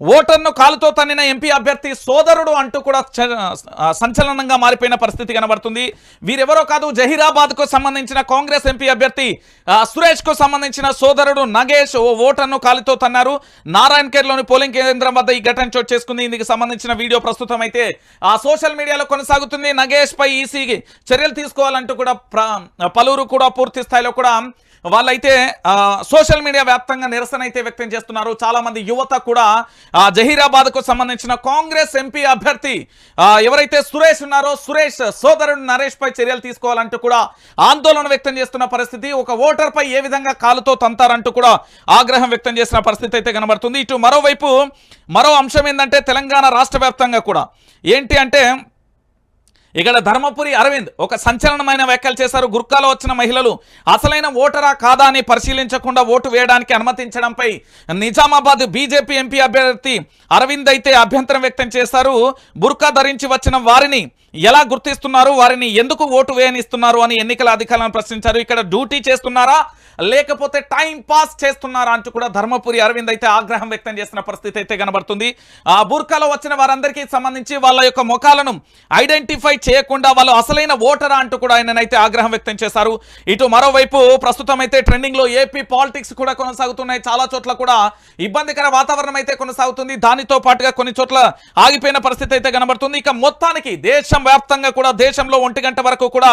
ఓటర్ను కాలుతో తన్నిన ఎంపీ అభ్యర్థి సోదరుడు అంటూ కూడా చ- సంచలనంగా మారిపోయిన పరిస్థితి కనబడుతుంది. వీరెవరో కాదు జహీరాబాద్కు సంబంధించిన కాంగ్రెస్ ఎంపీ అభ్యర్థి సురేష్కు సంబంధించిన సోదరుడు నగేష్ ఓ ఓటర్ను కాలుతో తన్నారు. నారాయణఖేర్లోని పోలింగ్ కేంద్రం వద్ద ఈ ఘటన చోటు చేసుకుంది. ఇందుకు సంబంధించిన వీడియో ప్రస్తుతం అయితే ఆ సోషల్ మీడియాలో కొనసాగుతుంది. నగేష్ పై ఈసీ చర్యలు తీసుకోవాలంటూ కూడా పలువురు కూడా పూర్తి స్థాయిలో కూడా వాళ్ళైతే సోషల్ మీడియా వ్యాప్తంగా నిరసన అయితే వ్యక్తం చేస్తున్నారు. చాలామంది యువత కూడా జహీరాబాద్కు సంబంధించిన కాంగ్రెస్ ఎంపీ అభ్యర్థి ఎవరైతే సురేష్ ఉన్నారో సురేష్ సోదరుడు నరేష్ పై చర్యలు తీసుకోవాలంటూ కూడా ఆందోళన వ్యక్తం చేస్తున్న పరిస్థితి. ఒక ఓటర్ పై ఏ విధంగా కాలుతో తంతారంటూ కూడా ఆగ్రహం వ్యక్తం చేసిన పరిస్థితి అయితే కనబడుతుంది. ఇటు మరోవైపు మరో అంశం ఏంటంటే తెలంగాణ రాష్ట్ర వ్యాప్తంగా కూడా. ఏంటి అంటే ఇక్కడ ధర్మపురి అరవింద్ ఒక సంచలనమైన వ్యాఖ్యలు చేశారు. గుర్కాలో వచ్చిన మహిళలు అసలైన ఓటరా కాదా అని పరిశీలించకుండా ఓటు వేయడానికి అనుమతించడంపై నిజామాబాద్ బీజేపీ ఎంపీ అభ్యర్థి అరవింద్ అయితే అభ్యంతరం వ్యక్తం చేశారు. బుర్కా ధరించి వచ్చిన వారిని ఎలా గుర్తిస్తున్నారు? వారిని ఎందుకు ఓటు వేయనిస్తున్నారు అని ఎన్నికల అధికారులను ప్రశ్నించారు. ఇక్కడ డ్యూటీ చేస్తున్నారా? లేకపోతే టైం పాస్ చేస్తున్నారా అంటూ కూడా ధర్మపురి అరవింద్ అయితే ఆగ్రహం వ్యక్తం చేసిన పరిస్థితి అయితే కనబడుతుంది. ఆ బుర్కాలో వచ్చిన వారందరికీ సంబంధించి వాళ్ళ యొక్క ముఖాలను ఐడెంటిఫై చేయకుండా వాళ్ళు అసలైన ఓటరా అంటూ కూడా ఆయననైతే ఆగ్రహం వ్యక్తం చేశారు. ఇటు మరోవైపు ప్రస్తుతం అయితే ట్రెండింగ్లో ఏపీ పాలిటిక్స్ కూడా కొనసాగుతున్నాయి. చాలా చోట్ల కూడా ఇబ్బందికర వాతావరణం అయితే కొనసాగుతుంది. దానితో పాటుగా కొన్ని చోట్ల ఆగిపోయిన పరిస్థితి అయితే కనబడుతుంది. ఇక మొత్తానికి దేశం వ్యాప్తంగా కూడా దేశంలో ఒంటి గంట వరకు కూడా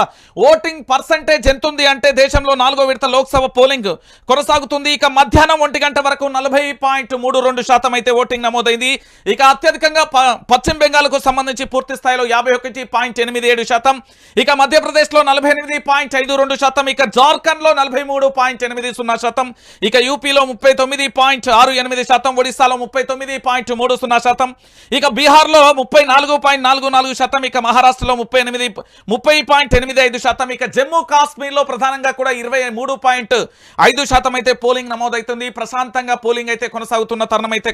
ఓటింగ్ పర్సంటేజ్ ఎంత ఉంది అంటే దేశంలో నాలుగో విడత లోక్సభ పోలింగ్ కొనసాగుతుంది. ఇక మధ్యాహ్నం ఒంటి గంట వరకు నలభై పాయింట్ మూడు రెండు శాతం అయితే ఓటింగ్ నమోదైంది. ఇక అత్యధికంగా పశ్చిమ బెంగాల్కు సంబంధించి పూర్తి స్థాయిలో యాభై ఒకటి పాయింట్ ఎనిమిది ఏడు శాతం. ఇక మధ్యప్రదేశ్లో నలభై ఎనిమిది పాయింట్ ఐదు రెండు శాతం. ఇక జార్ఖండ్లో నలభై మూడు పాయింట్ ఎనిమిది సున్నా శాతం. ఇక యూపీలో ముప్పై తొమ్మిది పాయింట్ ఆరు ఎనిమిది శాతం. ఒడిశాలో ముప్పై తొమ్మిది పాయింట్ మూడు సున్నా శాతం. ఇక బీహార్లో ముప్పై నాలుగు పాయింట్ నాలుగు నాలుగు శాతం. ఇక మహారాష్ట్రలో ముప్పై ఎనిమిది ముప్పై పాయింట్ ఎనిమిది ఐదు శాతం. ఇక జమ్మూ కాశ్మీర్లో ప్రధానంగా కూడా ఇరవై మూడు పాయింట్ ఐదు శాతం అయితే పోలింగ్ నమోదవుతుంది. ప్రశాంతంగా పోలింగ్ అయితే కొనసాగుతున్న తరుణం అయితే